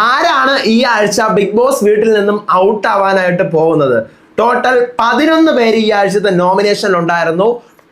ആരാണ് ഈ ആഴ്ച ബിഗ് ബോസ് വീട്ടിൽ നിന്നും ഔട്ട് ആവാനായിട്ട് പോകുന്നത്? ടോട്ടൽ പതിനൊന്ന് പേര് ഈ ആഴ്ചത്തെ നോമിനേഷനിൽ ഉണ്ടായിരുന്നു.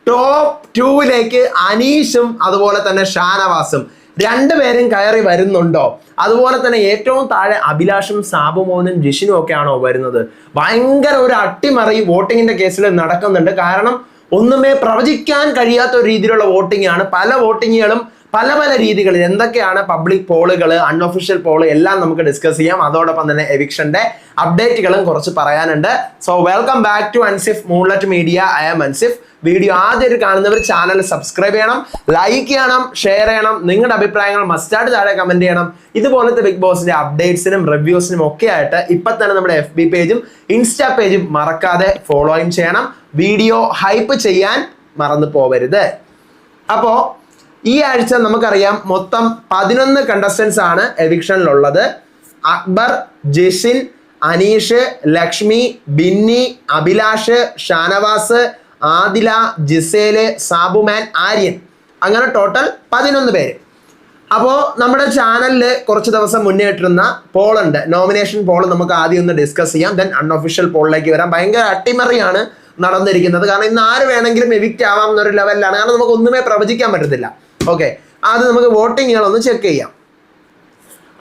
ടോപ്പ് ടൂവിലേക്ക് അനീഷും അതുപോലെ തന്നെ ഷാനവാസും. രണ്ടുപേരും കയറി വരുന്നുണ്ടോ? അതുപോലെ തന്നെ ഏറ്റവും താഴെ അഭിലാഷും സാബുമോനും ജിഷിനും ഒക്കെ ആണോ വരുന്നത്? ഭയങ്കര ഒരു അട്ടിമറി വോട്ടിങ്ങിന്റെ കേസിൽ നടക്കുന്നുണ്ട്. കാരണം ഒന്നുമേ പ്രവചിക്കാൻ കഴിയാത്ത ഒരു രീതിയിലുള്ള വോട്ടിംഗ് ആണ്. പല വോട്ടിങ്ങുകളും പല പല രീതികളിൽ എന്തൊക്കെയാണ് പബ്ലിക് പോളുകൾ അൺഒഫീഷ്യൽ പോൾ എല്ലാം നമുക്ക് ഡിസ്കസ് ചെയ്യാം. അതോടൊപ്പം തന്നെ എവിക്ഷന്റെ അപ്ഡേറ്റുകളും കുറച്ച് പറയാനുണ്ട്. So welcome back to Ansif moonlight media I am Ansif video ആദ്യമായിട്ട് കാണുന്നവർ ചാനൽ സബ്സ്ക്രൈബ് ചെയ്യണം ലൈക്ക് ചെയ്യണം ഷെയർ ചെയ്യണം. നിങ്ങളുടെ അഭിപ്രായങ്ങൾ മസ്റ്റായിട്ട് താഴെ കമന്റ് ചെയ്യണം. ഇതുപോലത്തെ ബിഗ് ബോസിന്റെ അപ്ഡേറ്റ്സിനും റിവ്യൂസിനും ഒക്കെ ആയിട്ട് ഇപ്പൊ തന്നെ നമ്മുടെ എഫ് ബി പേജും ഇൻസ്റ്റാ പേജും മറക്കാതെ ഫോളോയും ചെയ്യണം. വീഡിയോ ഹൈപ്പ് ചെയ്യാൻ മറന്നു പോവരുത്. അപ്പോ ഈ ആഴ്ച നമുക്കറിയാം മൊത്തം പതിനൊന്ന് കണ്ടസ്റ്റൻസ് ആണ് എവിക്ഷനിലുള്ളത് അക്ബർ ജിഷിൻ അനീഷ് ലക്ഷ്മി ബിന്നി അഭിലാഷ് ഷാനവാസ് ആദില ജിസേൽ സാബുമാൻ ആര്യൻ. അങ്ങനെ ടോട്ടൽ പതിനൊന്ന് പേര്. അപ്പോൾ നമ്മുടെ ചാനലിൽ കുറച്ച് ദിവസം മുന്നേ ഇട്ടിരുന്ന പോളുണ്ട്. നോമിനേഷൻ പോൾ നമുക്ക് ആദ്യം ഒന്ന് ഡിസ്കസ് ചെയ്യാം. ദെൻ അൺഒഫീഷ്യൽ പോളിലേക്ക് വരാം. ഭയങ്കര അട്ടിമറിയാണ് നടന്നിരിക്കുന്നത്. കാരണം ഇന്ന് ആര് വേണമെങ്കിലും എവിക്റ്റ് ആവാം എന്നൊരു ലെവലിലാണ് കാരണം നമുക്ക് ഒന്നുമേ പ്രവചിക്കാൻ പറ്റത്തില്ല. ഓക്കെ ആദ്യം നമുക്ക് വോട്ടിങ്ങുകളൊന്ന് ചെക്ക് ചെയ്യാം.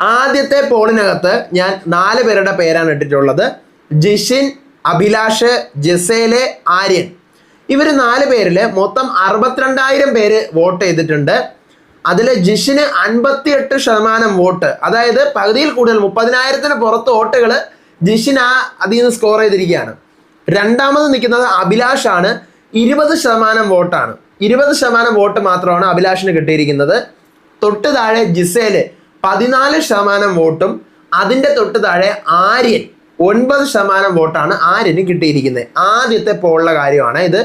ആദ്യത്തെ പോളിനകത്ത് ഞാൻ നാല് പേരുടെ പേരാണ് ഇട്ടിട്ടുള്ളത്. ജിഷിൻ അഭിലാഷ് ജസേലെ ആര്യൻ. ഇവർ നാല് പേരിൽ മൊത്തം അറുപത്തിരണ്ടായിരം പേര് വോട്ട് ചെയ്തിട്ടുണ്ട്. അതിൽ ജിഷിന് അൻപത്തിയെട്ട് ശതമാനം വോട്ട്. അതായത് പകുതിയിൽ കൂടുതൽ മുപ്പതിനായിരത്തിന് പുറത്ത് വോട്ടുകൾ ജിഷിൻ ആ അതിൽ നിന്ന് സ്കോർ ചെയ്തിരിക്കുകയാണ്. രണ്ടാമത് നിൽക്കുന്നത് അഭിലാഷാണ്. ഇരുപത് ശതമാനം വോട്ടാണ്. ഇരുപത് ശതമാനം വോട്ട് മാത്രമാണ് അഭിലാഷിന് കിട്ടിയിരിക്കുന്നത്. തൊട്ട് താഴെ ജിസേൽ പതിനാല് ശതമാനം വോട്ടും അതിന്റെ തൊട്ട് താഴെ ആര്യൻ ഒൻപത് ശതമാനം വോട്ടാണ് ആര്യന് കിട്ടിയിരിക്കുന്നത്. ആദ്യത്തെ പോളിലെ കാര്യമാണ് ഇത്.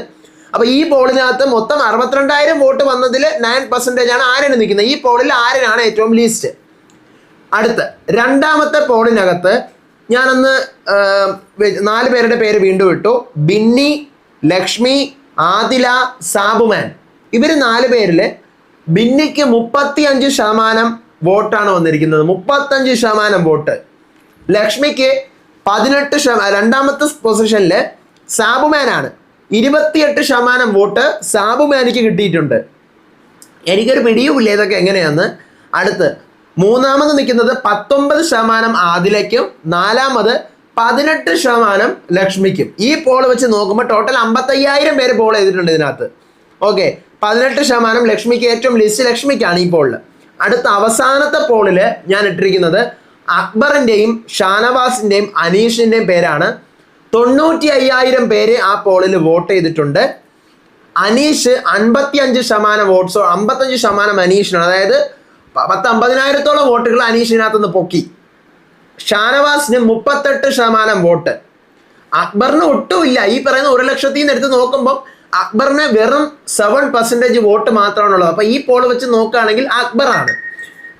അപ്പൊ ഈ പോളിനകത്ത് മൊത്തം അറുപത്തിരണ്ടായിരം വോട്ട് വന്നതിൽ നയൻ പെർസെന്റേജ് ആണ് ആര്യന് നിൽക്കുന്നത്. ഈ പോളിൽ ആര്യനാണ് ഏറ്റവും ലീസ്റ്റ് അടുത്ത് രണ്ടാമത്തെ പോളിനകത്ത് ഞാനൊന്ന് നാല് പേരുടെ പേര് വീണ്ടും ഇട്ടു. ബിന്നി ലക്ഷ്മി ആദില സാബുമാൻ. ഇവർ നാല് പേരിൽ ബിന്നിക്ക് മുപ്പത്തി അഞ്ച് ശതമാനം വോട്ടാണ് വന്നിരിക്കുന്നത്. മുപ്പത്തഞ്ച് ശതമാനം വോട്ട്. ലക്ഷ്മിക്ക് പതിനെട്ട് ശതമാനം രണ്ടാമത്തെ പൊസിഷനിൽ സാബുമാനാണ്. ഇരുപത്തിയെട്ട് ശതമാനം വോട്ട് സാബുമാനിക്ക് കിട്ടിയിട്ടുണ്ട്. എനിക്കൊരു പിടിയുമില്ല ഇതൊക്കെ എങ്ങനെയാന്ന്. അടുത്ത് മൂന്നാമത് നിൽക്കുന്നത് പത്തൊമ്പത് ശതമാനം ആദിലയ്ക്കും നാലാമത് പതിനെട്ട് ശതമാനം ലക്ഷ്മിക്കും. ഈ പോൾ വെച്ച് നോക്കുമ്പോൾ ടോട്ടൽ അമ്പത്തയ്യായിരം പേര് പോൾ ചെയ്തിട്ടുണ്ട് ഇതിനകത്ത്. ഓക്കെ പതിനെട്ട് ശതമാനം ലക്ഷ്മിക്ക് ഏറ്റവും ലിസ്റ്റ് ലക്ഷ്മിക്കാണ് ഈ പോളിൽ അടുത്ത അവസാനത്തെ പോളിൽ ഞാൻ ഇട്ടിരിക്കുന്നത് അക്ബറിന്റെയും ഷാനവാസിന്റെയും അനീഷിന്റെയും പേരാണ്. തൊണ്ണൂറ്റി അയ്യായിരം പേര് ആ പോളിൽ വോട്ട് ചെയ്തിട്ടുണ്ട്. അനീഷ് അൻപത്തി അഞ്ച് ശതമാനം വോട്ട്സോ അമ്പത്തഞ്ച് ശതമാനം അനീഷിനാണ്. അതായത് പത്ത് അമ്പതിനായിരത്തോളം വോട്ടുകൾ അനീഷിനകത്തുനിന്ന് പൊക്കി. ഷാനവാസിന് മുപ്പത്തെട്ട് ശതമാനം വോട്ട്. അക്ബറിന് ഒട്ടുമില്ല. ഈ പറയുന്ന ഒരു ലക്ഷത്തിൽ നിന്ന് എടുത്ത് നോക്കുമ്പോൾ അക്ബറിന് വെറും സെവൻ പെർസെന്റേജ് വോട്ട് മാത്രമാണുള്ളത്. അപ്പോൾ ഈ പോൾ വെച്ച് നോക്കുകയാണെങ്കിൽ അക്ബറാണ്.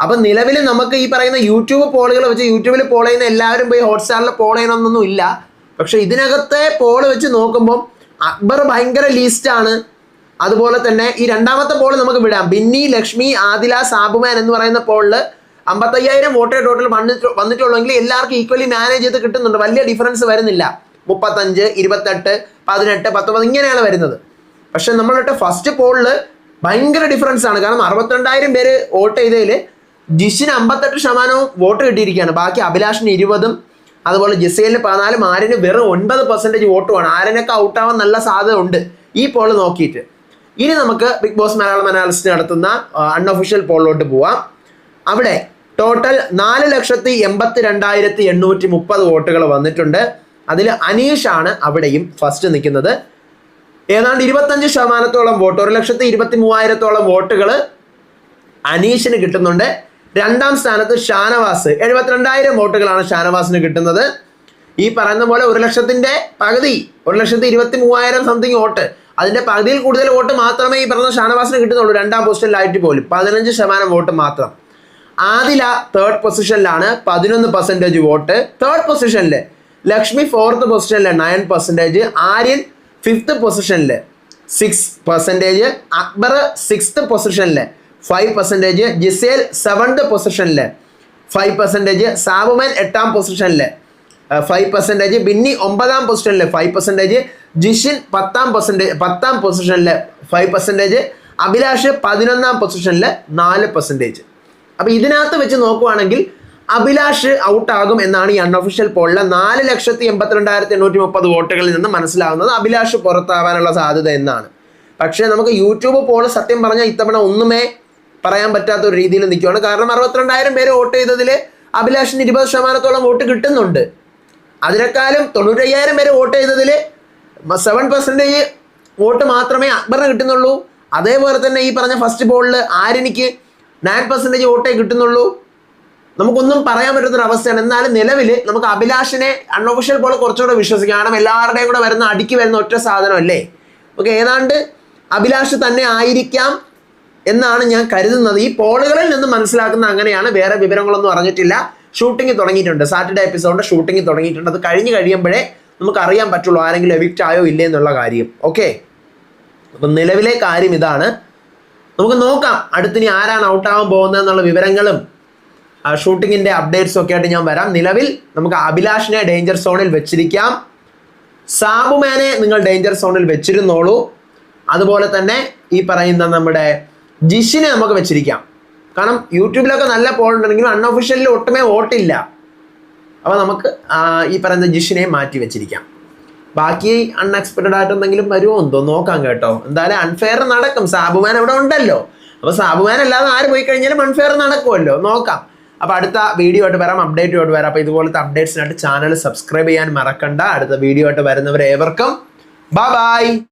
അപ്പം നിലവിൽ നമുക്ക് ഈ പറയുന്ന യൂട്യൂബ് പോളുകൾ വെച്ച് യൂട്യൂബിൽ പോൾ ചെയ്യുന്ന എല്ലാവരും പോയി ഹോട്ട്സ്റ്റാറിൽ പോൾ ചെയ്യണമെന്നൊന്നും ഇല്ല. പക്ഷേ ഇതിനകത്തെ പോൾ വെച്ച് നോക്കുമ്പോൾ അക്ബർ ഭയങ്കര ലീസ്റ്റാണ് അതുപോലെ തന്നെ ഈ രണ്ടാമത്തെ പോൾ നമുക്ക് വിടാം. ബിന്നി ലക്ഷ്മി ആദില സാബുമാൻ എന്ന് പറയുന്ന പോളിൽ അമ്പത്തയ്യായിരം വോട്ടേ ടോട്ടൽ വന്നിട്ട് വന്നിട്ടുള്ളെങ്കിൽ എല്ലാവർക്കും ഈക്വലി മാനേജ് ചെയ്ത് കിട്ടുന്നുണ്ട്. വലിയ ഡിഫറൻസ് വരുന്നില്ല. മുപ്പത്തഞ്ച് ഇരുപത്തെട്ട് പതിനെട്ട് പത്തൊമ്പത് ഇങ്ങനെയാണ് വരുന്നത്. പക്ഷെ നമ്മളിട്ട് ഫസ്റ്റ് പോളിൽ ഭയങ്കര ഡിഫറൻസ് ആണ്. കാരണം അറുപത്തിരണ്ടായിരം പേര് വോട്ട് ചെയ്തതിൽ ജിഷിന് അമ്പത്തെട്ട് ശതമാനവും വോട്ട് കിട്ടിയിരിക്കുകയാണ്. ബാക്കി അഭിലാഷിന് ഇരുപതും അതുപോലെ ജിസേലിന് പതിനാലും ആരിന് വെറും ഒൻപത് പെർസെന്റേജ് വോട്ടുമാണ്. ആരനൊക്കെ ഔട്ടാവാൻ നല്ല സാധ്യത ഉണ്ട് ഈ പോൾ നോക്കിയിട്ട്. ഇനി നമുക്ക് ബിഗ് ബോസ് മലയാളം അനാലിസ്റ്റ് നടത്തുന്ന അൺഒഫീഷ്യൽ പോളിലോട്ട് പോവാം. അവിടെ ടോട്ടൽ നാല് ലക്ഷത്തി എൺപത്തി രണ്ടായിരത്തി എണ്ണൂറ്റി മുപ്പത് വോട്ടുകൾ വന്നിട്ടുണ്ട്. അതിൽ അനീഷാണ് അവിടെയും ഫസ്റ്റ് നിൽക്കുന്നത്. ഏതാണ്ട് ഇരുപത്തഞ്ച് ശതമാനത്തോളം വോട്ട് ഒരു ലക്ഷത്തി ഇരുപത്തി മൂവായിരത്തോളം വോട്ടുകൾ അനീഷിന് കിട്ടുന്നുണ്ട്. രണ്ടാം സ്ഥാനത്ത് ഷാനവാസ് എഴുപത്തിരണ്ടായിരം വോട്ടുകളാണ് ഷാനവാസിന് കിട്ടുന്നത്. ഈ പറയുന്ന പോലെ ഒരു ലക്ഷത്തിന്റെ പകുതി ഒരു ലക്ഷത്തി ഇരുപത്തി മൂവായിരം സംതിങ് വോട്ട്. അതിന്റെ പകുതിയിൽ കൂടുതൽ വോട്ട് മാത്രമേ ഈ പറഞ്ഞ ഷാനവാസിന് കിട്ടുന്നുള്ളൂ രണ്ടാം പൊസിഷനിലായിട്ട് പോലും. പതിനഞ്ച് ശതമാനം വോട്ട് മാത്രം. ആദില തേർഡ് പൊസിഷനിലാണ് പതിനൊന്ന് പെർസെന്റേജ് വോട്ട്. തേർഡ് പൊസിഷനിൽ ലക്ഷ്മി ഫോർത്ത് പൊസിഷനിൽ നയൻ പെർസെന്റേജ് ആര്യൻ ഫിഫ്ത്ത് പൊസിഷനിൽ സിക്സ് പെർസെന്റേജ് അക്ബർ സിക്സ്ത് പൊസിഷനിൽ ഫൈവ് പെർസെന്റേജ് ജിസേൽ സെവൻത് പൊസിഷനിൽ ഫൈവ് പെർസെന്റേജ് സാബുമൻ എട്ടാം പൊസിഷനിൽ ഫൈവ് പെർസെന്റേജ് ബിന്നി ഒമ്പതാം പൊസിഷനിൽ ഫൈവ് പെർസെന്റേജ് ജിഷിൻ പത്താം പെർസെന്റേജ് പത്താം പൊസിഷനിൽ ഫൈവ് പെർസെന്റേജ് അഭിലാഷ് പതിനൊന്നാം പൊസിഷനിൽ നാല് പെർസെന്റേജ് അപ്പോൾ ഇതിനകത്ത് വെച്ച് നോക്കുവാണെങ്കിൽ അഭിലാഷ് ഔട്ടാകും എന്നാണ് ഈ അൺഒഫീഷ്യൽ പോളിലെ നാല് ലക്ഷത്തി എൺപത്തിരണ്ടായിരത്തി എണ്ണൂറ്റി മുപ്പത് വോട്ടുകളിൽ നിന്ന് മനസ്സിലാവുന്നത് അഭിലാഷ് പുറത്താവാനുള്ള സാധ്യത എന്നാണ്. പക്ഷേ നമുക്ക് യൂട്യൂബ് പോൾ സത്യം പറഞ്ഞാൽ ഇത്തവണ ഒന്നുമേ പറയാൻ പറ്റാത്ത ഒരു രീതിയിൽ നിൽക്കുകയാണ് കാരണം അറുപത്തിരണ്ടായിരം പേര് വോട്ട് ചെയ്തതിൽ അഭിലാഷിന് ഇരുപത് ശതമാനത്തോളം വോട്ട് കിട്ടുന്നുണ്ട്. അതിനേക്കാളും തൊണ്ണൂറ്റയ്യായിരം പേര് വോട്ട് ചെയ്തതിൽ സെവൻ പെർസെന്റേജ് വോട്ട് മാത്രമേ അക്ബറിന് കിട്ടുന്നുള്ളൂ. അതേപോലെ തന്നെ ഈ പറഞ്ഞ ഫസ്റ്റ് പോളിൽ ആര്യനിക്ക് നയൻ പെർസെന്റേജ് വോട്ടേ കിട്ടുന്നുള്ളൂ. നമുക്കൊന്നും പറയാൻ പറ്റുന്ന ഒരു അവസ്ഥയാണ്. എന്നാലും നിലവിൽ നമുക്ക് അഭിലാഷിനെ അൺഒഫീഷ്യൽ പോലെ കുറച്ചുകൂടെ വിശ്വസിക്കാം. കാരണം എല്ലാവരുടെയും കൂടെ വരുന്ന അടിക്ക് വരുന്ന ഒറ്റ സാധനമല്ലേ? ഓക്കെ ഏതാണ്ട് അഭിലാഷ് തന്നെ ആയിരിക്കാം എന്നാണ് ഞാൻ കരുതുന്നത്. ഈ പോളുകളിൽ നിന്ന് മനസ്സിലാക്കുന്ന അങ്ങനെയാണ്. വേറെ വിവരങ്ങളൊന്നും അറിഞ്ഞിട്ടില്ല. ഷൂട്ടിംഗ് തുടങ്ങിയിട്ടുണ്ട്. സാറ്റർഡേ എപ്പിസോഡിന്റെ ഷൂട്ടിംഗ് തുടങ്ങിയിട്ടുണ്ട്. അത് കഴിഞ്ഞ് കഴിയുമ്പോഴേ നമുക്ക് അറിയാൻ പറ്റുള്ളൂ ആരെങ്കിലും എവിക്റ്റ് ആയോ ഇല്ലേ എന്നുള്ള കാര്യം. ഓക്കെ അപ്പം നിലവിലെ കാര്യം ഇതാണ്. നമുക്ക് നോക്കാം അടുത്തിനി ആരാണ് ഔട്ട് ഔട്ടാവാൻ പോകുന്നത് എന്നുള്ള വിവരങ്ങളും ഷൂട്ടിങ്ങിന്റെ അപ്ഡേറ്റ്സും ഒക്കെ ആയിട്ട് ഞാൻ വരാം. നിലവിൽ നമുക്ക് അഭിലാഷിനെ ഡേഞ്ചർ സോണിൽ വെച്ചിരിക്കാം. സാബുമാനെ നിങ്ങൾ ഡേഞ്ചർ സോണിൽ വെച്ചിരുന്നോളൂ. അതുപോലെ തന്നെ ഈ പറയുന്ന നമ്മുടെ ജിഷിനെ നമുക്ക് വെച്ചിരിക്കാം. കാരണം യൂട്യൂബിലൊക്കെ നല്ല പോൾ ഉണ്ടെങ്കിലും അൺഒഫീഷ്യലിൽ ഒട്ടുമേ വോട്ടില്ല. അപ്പോൾ നമുക്ക് ഈ പറയുന്ന ജിഷിനെ മാറ്റി വെച്ചിരിക്കാം. ബാക്കി അൺഎക്സ്പെക്റ്റഡ് ആയിട്ട് എന്തെങ്കിലും വരുമോ എന്തോ നോക്കാം കേട്ടോ. എന്തായാലും അൺഫെയർ നടക്കും. സാബുമാൻ അവിടെ ഉണ്ടല്ലോ. അപ്പോൾ സാബുമാൻ അല്ലാതെ ആര് പോയി കഴിഞ്ഞാലും അൺഫെയർ നടക്കുമല്ലോ. നോക്കാം. അപ്പോൾ അടുത്ത വീഡിയോ ആയിട്ട് വരാം. അപ്ഡേറ്റ് ആയിട്ട് വരാം. അപ്പോൾ ഇതുപോലത്തെ അപ്ഡേറ്റ്സിനായിട്ട് ചാനൽ സബ്സ്ക്രൈബ് ചെയ്യാൻ മറക്കണ്ട. അടുത്ത വീഡിയോ ആയിട്ട് വരുന്നവരെ ഏവർക്കും ബൈ